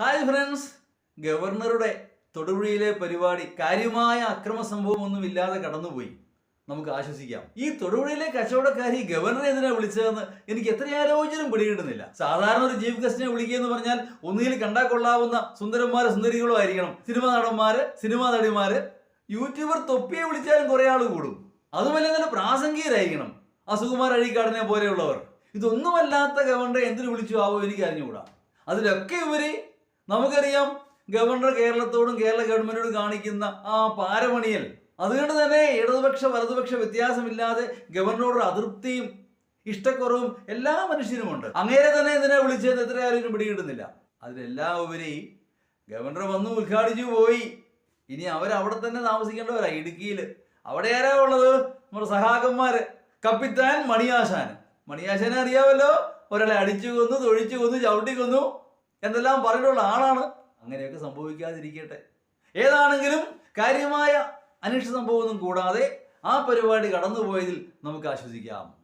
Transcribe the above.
Hi friends ഗവർണറുടെ തൊടുപുഴയിലെ പരിപാടി കാര്യമായ അക്രമ സംഭവമൊന്നും ഇല്ലാതെ കടന്നുപോയി. നമുക്ക് ആശ്വസിക്കാം. ഈ തൊടുപുഴയിലെ കച്ചവടക്കാരി ഗവർണറെ എന്തിനാ വിളിച്ചതെന്ന് എനിക്ക് എത്ര ആലോചനയും പിടികിട്ടുന്നില്ല. സാധാരണ ഒരു ചീഫ് ഗസ്റ്റിനെ വിളിക്കുക എന്ന് പറഞ്ഞാൽ ഒന്നുകിൽ കണ്ടാൽ കൊള്ളാവുന്ന സുന്ദരന്മാര് സുന്ദരികളും ആയിരിക്കണം. സിനിമാ നടന്മാര് സിനിമാ നടിമാര് യൂട്യൂബർ തൊപ്പിയെ വിളിച്ചാലും കുറെ ആൾ കൂടും. അതുമല്ല നല്ല പ്രാസംഗികരായിരിക്കണം. അസുകുമാർ അഴീക്കാടിനെ പോലെയുള്ളവർ. ഇതൊന്നുമല്ലാത്ത ഗവർണറെ എന്തിനു വിളിച്ചു ആവോ എനിക്ക് അറിഞ്ഞുകൂടാ അതിലൊക്കെ ഇവർ നമുക്കറിയാം ഗവർണർ കേരളത്തോടും കേരള ഗവൺമെന്റിനോടും കാണിക്കുന്ന ആ പാരമണിയൽ. അതുകൊണ്ട് തന്നെ ഇടതുപക്ഷ വലതുപക്ഷ വ്യത്യാസമില്ലാതെ ഗവർണറോട് അതൃപ്തിയും ഇഷ്ടക്കുറവും എല്ലാ മനുഷ്യനുമുണ്ട്. അങ്ങേരെ തന്നെ ഇതിനെ വിളിച്ചത്? എത്ര ആരും പിടികിട്ടുന്നില്ല. അതിലെല്ലാം ഉപരി ഗവർണർ വന്നു ഉദ്ഘാടിച്ചു പോയി. ഇനി അവരവിടെ തന്നെ താമസിക്കേണ്ടവരാ ഇടുക്കിയിൽ അവിടെ ആരാ ഉള്ളത്? നമ്മുടെ സഹാക്കന്മാര്. കപ്പിത്താൻ മണിയാശാൻ. മണിയാശാനെ അറിയാമല്ലോ ഒരാളെ അടിച്ചു കൊന്നു തൊഴിച്ചു കൊന്നു ചവിട്ടി കൊന്നു. എന്തെല്ലാം പറഞ്ഞിട്ടുള്ള ആളാണ്. അങ്ങനെയൊക്കെ സംഭവിക്കാതിരിക്കട്ടെ. ഏതാണെങ്കിലും കാര്യമായ അനിഷ്ട സംഭവമൊന്നും കൂടാതെ ആ പരിപാടി കടന്നുപോയതിൽ നമുക്ക് ആശ്വസിക്കാം.